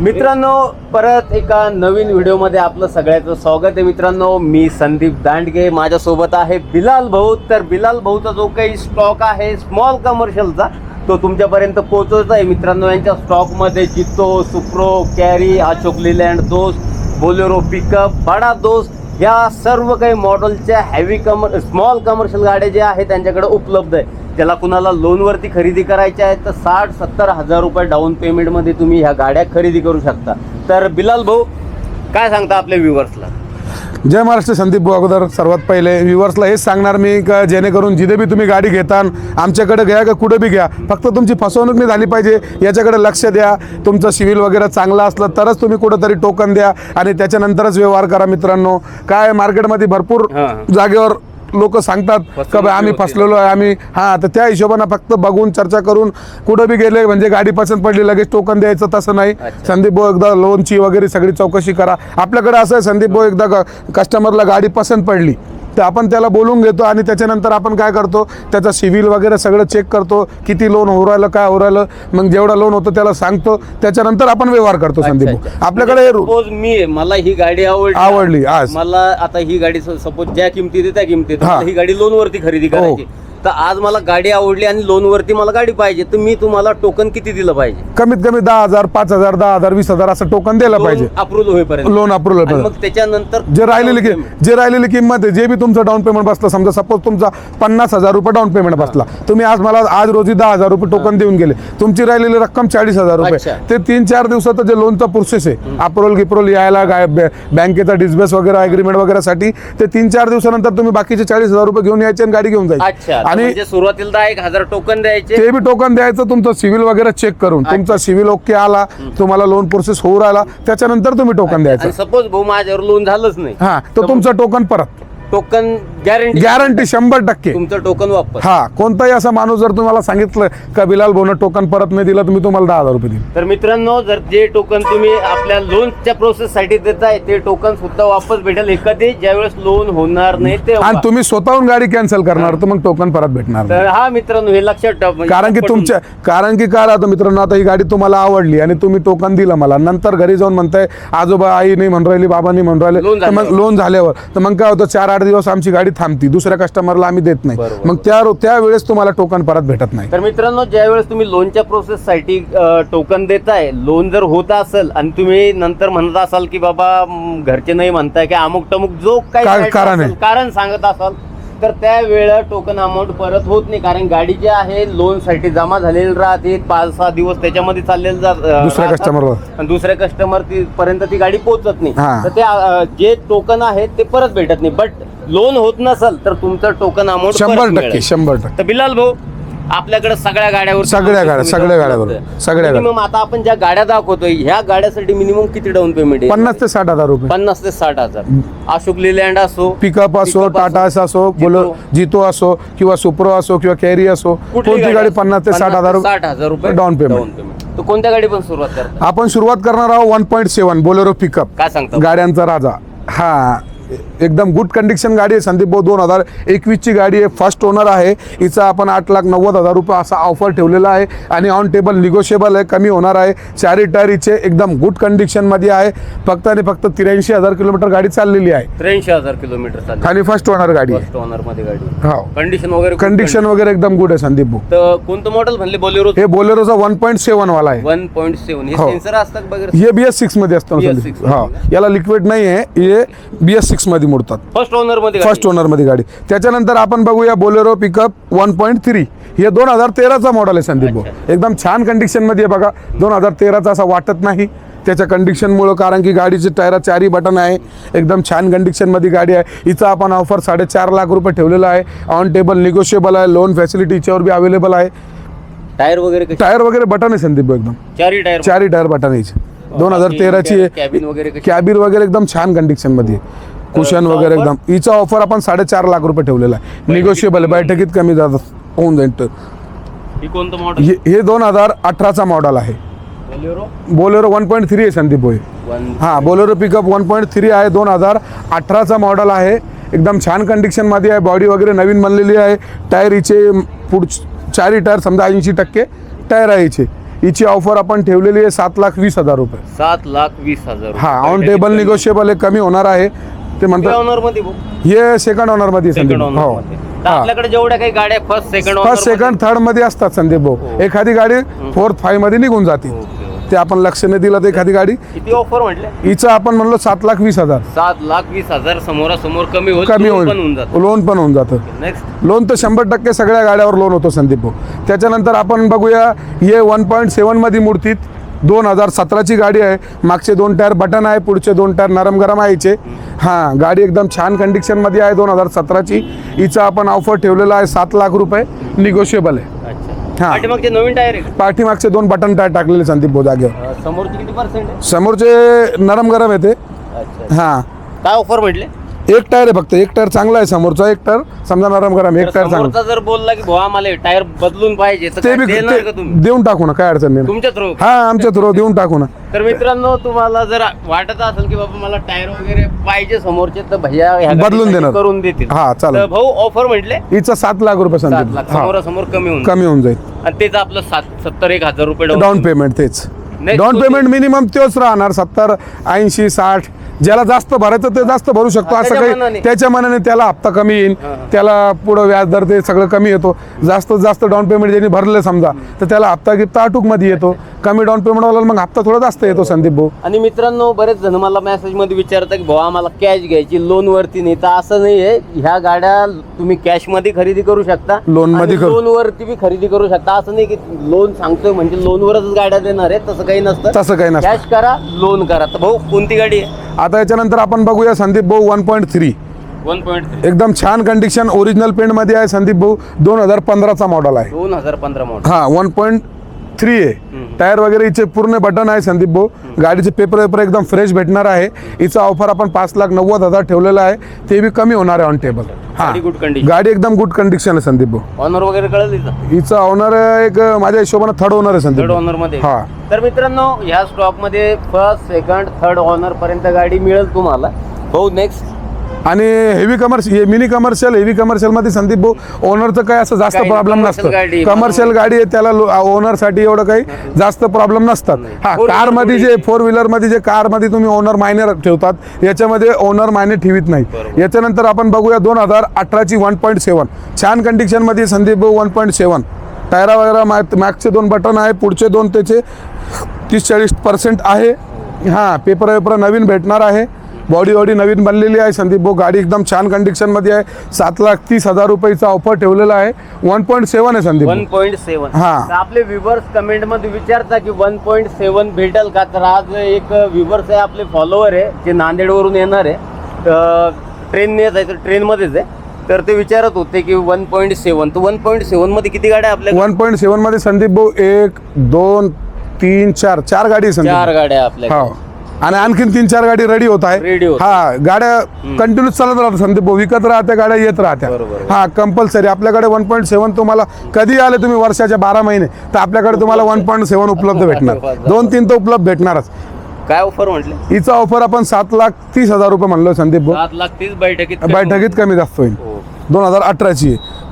मित्रांनो परत एका नवीन व्हिडिओमध्ये आपलं सगळ्याचं स्वागत आहे मित्रांनो. मी संदीप दांडगे माझ्यासोबत आहे बिलाल भाऊ. तर बिलाल भाऊचा जो काही स्टॉक आहे स्मॉल कमर्शियलचा तो तुमच्यापर्यंत पोहोचवत आहे. मित्रांनो यांच्या स्टॉकमध्ये जितो सुप्रो कॅरी अशोक लिलँड दोस्त बोलेरो पिकअप बडा दोस्त या सर्व काही मॉडेलच्या हॅवी कमर स्मॉल कमर्शियल गाड्या ज्या आहेत त्यांच्याकडे उपलब्ध आहे. ज्याला कुणाला लोनवरती खरेदी करायच्या आहेत तर साठ सत्तर हजार रुपये डाऊन पेमेंटमध्ये तुम्ही ह्या गाड्या खरेदी करू शकता. तर बिलाल भाऊ काय सांगता आपल्या व्ह्युअर्सला जय महाराष्ट्र संदीप भाऊ अगोदर सर्वात पहिले. व्ह्युअर्सला हेच सांगणार मी का जेणेकरून जिथे बी तुम्ही गाडी घेता आमच्याकडे घ्या का कुठे बी घ्या फक्त तुमची फसवणूक नाही झाली पाहिजे याच्याकडे लक्ष द्या. तुमचं सिव्हिल वगैरे चांगलं असलं तरच तुम्ही कुठंतरी टोकन द्या आणि त्याच्यानंतरच व्यवहार करा मित्रांनो. काय मार्केटमध्ये भरपूर. जागेवर लोक सांगतात का बा आम्ही. फसलेलो आहे आम्ही हां तर त्या हिशोबानं फक्त बघून चर्चा करून कुठं बी गेले म्हणजे गाडी पसंत पडली लगेच टोकन द्यायचं तसं नाही. संदीप भाऊ एकदा लोनची वगैरे सगळी चौकशी करा आपल्याकडे असं आहे संदीप भाऊ एकदा कस्टमरला गाडी पसंत पडली तर आपण त्याला बोलून घेतो आणि त्याच्यानंतर आपण काय करतो? त्याचा सिव्हिल वगैरे सगळं चेक करतो किती लोन होऊ राहिलं काय होऊ राहिलं मग जेवढा लोन होतं त्याला सांगतो त्याच्यानंतर आपण व्यवहार करतो संदीप भाऊ. आपल्याकडे हे रू- सपोज मी मला ही गाडी आवडली. आवडली, आज. मला आता ही गाडी सपोज ज्या किमतीत त्या किमतीत. हा. ही गाडी लोनवरती खरेदी करायची. तर आज मला गाडी आवडली आणि लोनवरती मला गाडी पाहिजे तर मी तुम्हाला टोकन किती दिलं पाहिजे? कमीत कमी दहा हजार पाच हजार दहा हजार वीस हजार असं टोकन द्यायला पाहिजे. अप्रूव्ह होईपर्यंत. लोन अप्रुव्हल आणि मग त्याच्यानंतर जे राहिलेली कि जे राहिलेली किंमत आहे जे बी तुमचं डाऊन पेमेंट बसलं समजा सपोज तुमचा पन्नास हजार रुपये डाऊन पेमेंट बसला. तुम्ही आज मला आज रोजी दहा हजार रुपये टोकन देऊन गेले. तुमची राहिलेली रक्कम चाळीस हजार रुपये. अच्छा. ते तीन चार दिवसाचं जे लोनचा प्रोसेस आहे अप्रोल गिप्रोल यायला बॅ- बँकेचा डिस्बेस वगैरे अग्रीमेंट वगैरे साठी ते तीन चार दिवसानंतर तुम्ही बाकीचे चाळीस हजार रुपये घेऊन यायचे आणि गाडी घेऊन जायची. आणि म्हणजे सुरुवातीला एक हजार टोकन द्यायचे. ते बी टोकन द्यायचं तुमचं सिव्हिल वगैरे चेक करून. तुमचा सिव्हिल ओके आला तुम्हाला लोन प्रोसेस होऊ राहिला त्याच्यानंतर तुम्ही टोकन द्यायचं. सपोज भाऊ माझ्यावर लोन झालंच नाही. हा तर तुमचं टोकन परत. टोकन गॅरंटी गॅरंटी शंभर टक्के. तुमचं टोकन वापर हा कोणताही असा माणूस जर तुम्हाला सांगितलं का बिलाल भाऊन टोकन परत नाही दिलं तुम्ही तुम्हाला दहा हजार रुपये दिले तर मित्रांनो जर जे टोकन तुम्ही आपल्या लोनच्या प्रोसेस साठी देताय ते टोकन सुद्धा वापस भेटेल. कधी ज्यावेळेस लोन होणार नाही ते आणि तुम्ही स्वतःहून गाडी कॅन्सल करणार तर मग टोकन परत भेटणार नाही. तर हा मित्रांनो हे लक्षात ठेवा. म्हणजे कारण की तुमच्या कारण की काय राहतं मित्रांनो आता ही गाडी तुम्हाला आवडली आणि तुम्ही टोकन दिलं मला. नंतर घरी जाऊन म्हणताय आजोबा आई नाही म्हणून राहिली बाबा नाही म्हणून राहिले. लोन तर मग झाल्यावर. लोन झाल्यावर. तर मग काय होतं चार आठ दिवस आमची गाडी थांबती दुसऱ्या कस्टमरला आम्ही देत नाही बरोबर. मग त्या त्यावेळेस तुम्हाला टोकन परत भेटत नाही तर मित्रांनो ज्यावेळेस तुम्ही लोनच्या प्रोसेस साठी टोकन देताय लोन जर होत असेल आणि तुम्ही नंतर म्हणत असाल की बाबा म, घरचे नाही म्हणताय की अमुक टमुक जो काही कारण आहे. असेल, कारण सांगत असाल तर त्या वेळेला टोकन अमाऊंट परत होत नाही कारण गाडी जी आहे लोनसाठी जमा झालेली राहते पाच सहा दिवस त्याच्यामध्ये चाललेलं जा- अं, दुसऱ्या राहतात. आणि दुसऱ्या कस्टमर पर्यंत ती गाडी पोहोचत नाही हा. तर ते अं, जे टोकन आहे ते परत भेटत नाही बट लोन होत नसेल तर तुमचं टोकन अमाऊंट शंभर टक्के शंभर टक्के. तर बिलाल भाऊ आपल्याकडे सगळ्या गाड्यावर सगळ्या गाड्या, सगळ्या गाड्यावर, सगळ्या. मिनिमम आता आपण ज्या गाड्या दाखवतोय ह्या गाड्यासाठी मिनिमम किती डाऊन पेमेंट आहे? पन्नास ते साठ हजार रुपये. पन्नास ते साठ हजार. अशोक लिलँड असो पिकअप असो टाटा असो बोलो जितो असो किंवा सुप्रो असो किंवा कॅरी असो कोणती गाडी पन्नास ते साठ हजार साठ हजार रुपये डाऊन पेमेंट. तर कोणत्या गाडी पण सुरुवात करता? आपण सुरुवात करणार आहोत one point seven Bolero pickup काय सांगता? गाड्यांचा राजा. हा. एकदम गुड कंडिशन गाडी आहे. संदीप भाऊ दोन हजार एकवीसची गाडी आहे. फर्स्ट ओनर आहे. हिचा आपण आठ लाख नव्वद हजार रुपये असा ऑफर ठेवलेला आहे. आणि ऑन टेबल निगोशिएबल आहे. कमी होणार आहे. चारी टायर हिचे एकदम गुड कंडिशनमध्ये आहे. फक्त आणि फक्त त्र्याऐंशी हजार किलोमीटर गाडी चाललेली आहे. त्र्याऐंशी हजार किलोमीटर आणि फर्स्ट ओनर गाडी आहे. फर्स्ट ओनरमध्ये गाडी हो. कंडिशन वगैरे कंडिशन वगैरे एकदम गुड आहे संदीप भाऊ. तर कोणतं मॉडेल म्हणले? बोलेरो हे बोलेरोचा वन पॉईंट सेवन वाला आहे. वन पॉईंट सेव्हन हे हो. सेन्सर असतात वगैरे? हे बी एस सिक्समध्ये असतं ना BS6 संदीप हा. याला लिक्विड नाही आहे हे बी एस सिक्समध्ये मोडतात. फर्स्ट ओनरमध्ये फर्स्ट ओनरमध्ये गाडी. त्याच्यानंतर आपण बघूया Bolero pickup one point three हे दोन हजार तेराचा मॉडेल आहे संदीप भाऊ. एकदम छान कंडिशनमध्ये आहे बघा दोन हजार तेराचा असं वाटत नाही. त्याच्या कंडिशनमुळं कारण की गाडीचे टायरा चारही बटन आहे. एकदम छान कंडिशनमध्ये गाडी आहे. हिचा आपण ऑफर साडेचार लाख रुपये ठेवलेला आहे. ऑन टेबल निगोशिएबल आहे. लोन फॅसिलिटी हिच्यावर बी अवेलेबल आहे. टायर वगैरे टायर वगैरे बटन आहे संदीप भाऊ एकदम. चारही टायर चारही टायर बटन आहे हिचे. दोन हजार तेराची कॅबिन वगैरे? कॅबिन वगैरे एकदम छान कंडिशनमध्ये कुशन वगैरे? एकदम. हिचा ऑफर आपण साडेचार लाख रुपये ठेवलेला आहे. निगोशिएबल बैठकीत कमी जातात होऊन जाईल तर. ही कोणतं मॉडेल हे हे दोन हजार अठराचा मॉडेल आहे. Bolero Bolero one point three आहे संदीप भोई. वन हां Bolero pickup one point three आहे दोन हजार अठराचा मॉडेल आहे. एकदम छान कंडिशनमध्ये आहे. बॉडी वगैरे नवीन बनलेली आहे. टायर हिचे पुढ चारही टायर समजा ऐंशी टक्के टायर आहे हिचे. हिची ऑफर आपण ठेवलेली आहे सात लाख वीस हजार रुपये. सात लाख वीस हजार हा ऑन टेबल निगोशिएबल हे कमी होणार आहे. ते म्हणतात ऑनरमध्ये हे सेकंड ऑनरमध्ये संदीप ऑनर हो. मध्ये. तर आपल्याकडे जेवढ्या काही गाड्या फर्स्ट सेकंड फर्स्ट सेकंड थर्डमध्ये. असतात संदीप भाऊ. एखादी गाडी फोर्थ फाईव्हमध्ये निघून जाते. ते आपण लक्ष नाही दिलं तर एखादी गाडी किती ऑफर म्हटले? हिचं आपण म्हणलो सात लाख वीस हजार. सात लाख वीस हजार समोरासमोर कमी होईल कमी लोन पण होऊन होईल जातं. लोन पण होऊन जातं. नेक्स्ट लोन तर शंभर टक्के सगळ्या गाड्यावर लोन होतो संदीप भाऊ. त्याच्यानंतर आपण बघूया हे वन पॉईंट सेवनमध्ये मूर्तीत दोन हजार सतराची गाडी आहे. मागचे दोन टायर बटन आहे पुढचे दोन टायर नरम गरम आहे हिचे हां गाडी एकदम छान कंडिशनमध्ये आहे दोन हजार सतराची. हिचं आपण ऑफर ठेवलेला आहे सात लाख रुपये. निगोशिएबल आहे. हा. पाठीमागचे नवीन टायर आहे पाठीमागचे दोन बटन टायर टाकलेले संदीप भाऊ जागेवर समोरची किती पर्सेंट आहे? समोरचे नरम गरम येते. अच्छा. हां. काय ऑफर म्हटले? एक टायर आहे फक्त एक टायर चांगला आहे समोरचा एक टायर समजा नरम गरम एक टायर चांगला. समोरचा जर बोलला की भाऊ आम्हाला टायर बदलून पाहिजे तर ते काय बी देणार का ते तुम्ही? देऊन टाकू ना काय अडचण नाही तुमच्या थ्रू हा आमच्या थ्रू देऊन टाकू ना. तर मित्रांनो तुम्हाला जर वाटत असेल की बाबा मला टायर वगैरे पाहिजे समोरचे तर भैया ह्या बदलून गाडीसाठी देणार. करून देतील. हा, चालेल. तर भाऊ ऑफर म्हटले? हिचं सात लाख रुपये सात हा, समोरासमोर कमी होऊन कमी होऊन जाईल. आणि तेच आपलं सात सत्तर एक हजार रुपये डाऊन. पेमेंट तेच. Next down. पेमेंट मिनिमम तेच राहणार सत्तर ऐंशी साठ. ज्याला जास्त भरायचं ते जास्त भरू शकतो. असं त्याच्या काही मनाने. त्याच्या मनाने त्याला हप्ता कमी येईल. त्याला पुढं व्याजदर ते सगळं कमी येतो. जास्त जास्त डाऊन पेमेंट ज्यांनी भरलं समजा तर त्याला हप्ता गिफ्ता आटूकमध्ये येतो. कमी डाऊन पेमेंट वाला मग हप्ता थोडा जास्त येतो संदीप भाऊ. आणि मित्रांनो बरेच जण मला मेसेजमध्ये विचारतात की भाऊ आम्हाला कॅश घ्यायची लोन वरती नाही. तर असं नाही आहे. ह्या गाड्या तुम्ही कॅशमध्ये खरेदी करू शकता. Loan मध्ये करू- लोन वरती बी खरेदी करू शकता. असं नाही की लोन सांगतोय म्हणजे लोन वरच गाड्या देणार आहे तसं काही नसतं. तसं काही नसतं. कॅश करा लोन करा. तर भाऊ कोणती गाडी आहे? आता याच्यानंतर आपण बघूया संदीप भाऊ one point three one point एकदम छान कंडिशन ओरिजिनल पेंटमध्ये आहे संदीप भाऊ. दोन हजार पंधराचा मॉडेल आहे. दोन हजार पंधरा मॉडेल हा वन पॉईंट थ्री आहे टायर वगैरे हिचे पूर्ण बटन आहे संदीप भाऊ. गाडीचे पेपर वेपर एकदम फ्रेश भेटणार आहे. हिचा ऑफर आपण पाच लाख नव्वद हजार ठेवलेला आहे. ते बी कमी होणार आहे ऑन टेबल हा. गाडी condition. गाडी एकदम गुड कंडिशन आहे संदीप भाऊ. ऑनर वगैरे कळलं तिथं हिचा ओनर एक माझ्या हिशोबाने थर्ड ओनर आहे संदीप थर्ड भाऊ. ऑनरमध्ये. हा. तर मित्रांनो ह्या स्टॉकमध्ये फर्स्ट सेकंड थर्ड ऑनर पर्यंत गाडी मिळेल तुम्हाला. भाऊ नेक्स्ट आणि heavy commercial mini commercial heavy कमर्शियलमध्ये Sandeep भाऊ ओनरचं काय असं जास्त काही प्रॉब्लेम नसतं. कमर्शियल गाडी आहे त्याला ओनरसाठी एवढं काही जास्त प्रॉब्लेम नसतात. हा Four कार wheeler मध्ये. जे फोर व्हीलरमध्ये जे कारमध्ये तुम्ही ओनर मायने ठेवतात याच्यामध्ये ओनर मायने ठेवीत नाही. याच्यानंतर आपण बघूया दोन हजार अठराची वन पॉईंट सेवन छान कंडिशनमध्ये संदीप भाऊ वन पॉईंट सेवन टायरा वगैरे मागचे दोन बटन आहे पुढचे दोन त्याचे तीस चाळीस पर्सेंट आहे. हां पेपर वेपर नवीन भेटणार आहे. बॉडी वॉडी नवीन बनलेली आहे. संदीप भाऊ गाडी एकदम छान कंडिशनमध्ये आहे. सात लाख तीस हजार रुपयेचा ऑफर ठेवलेला आहे. वन पॉईंट सेवन आहे संदीप वन. पॉईंट सेवन हा. आपले व्ह्युअर्स कमेंटमध्ये विचारता की वन पॉईंट सेवन भेटेल का? तर आज एक व्ह्युअर्स आहे आपले फॉलोअर आहे जे नांदेडवरून येणार आहे. ट्रेनने जायचं ट्रेनमध्येच आहे. तर ते विचारत होते की वन पॉईंट सेवन तर वन पॉईंट सेवनमध्ये किती गाड्या आपल्या? वन पॉईंट सेवनमध्ये संदीप भाऊ एक दोन तीन चार. चार गाडी आहे संदीप चार. गाड्या आपल्या. हो. आणि आणखीन तीन चार गाडी रेडी होत आहे. हा गाड्या कंटिन्यू चालत राहतात. संदीप विकत राहत्या गाड्या येत राहत्या. हा कंपल्सरी आपल्याकडे वन पॉईंट सेवन तुम्हाला कधी आले तुम्ही वर्षाच्या बारा महिने तर आपल्याकडे तुम्हाला वन पॉईंट सेवन उपलब्ध भेटणार. दोन तीन तर उपलब्ध भेटणारच. काय ऑफर म्हटले? हिचा ऑफर आपण सात लाख तीस हजार रुपये म्हणलो संदीप भाऊ. सात लाख तीस बैठकीत बैठकीत कमी जास्त होईल. हो. दोन हजार अठराची आहे.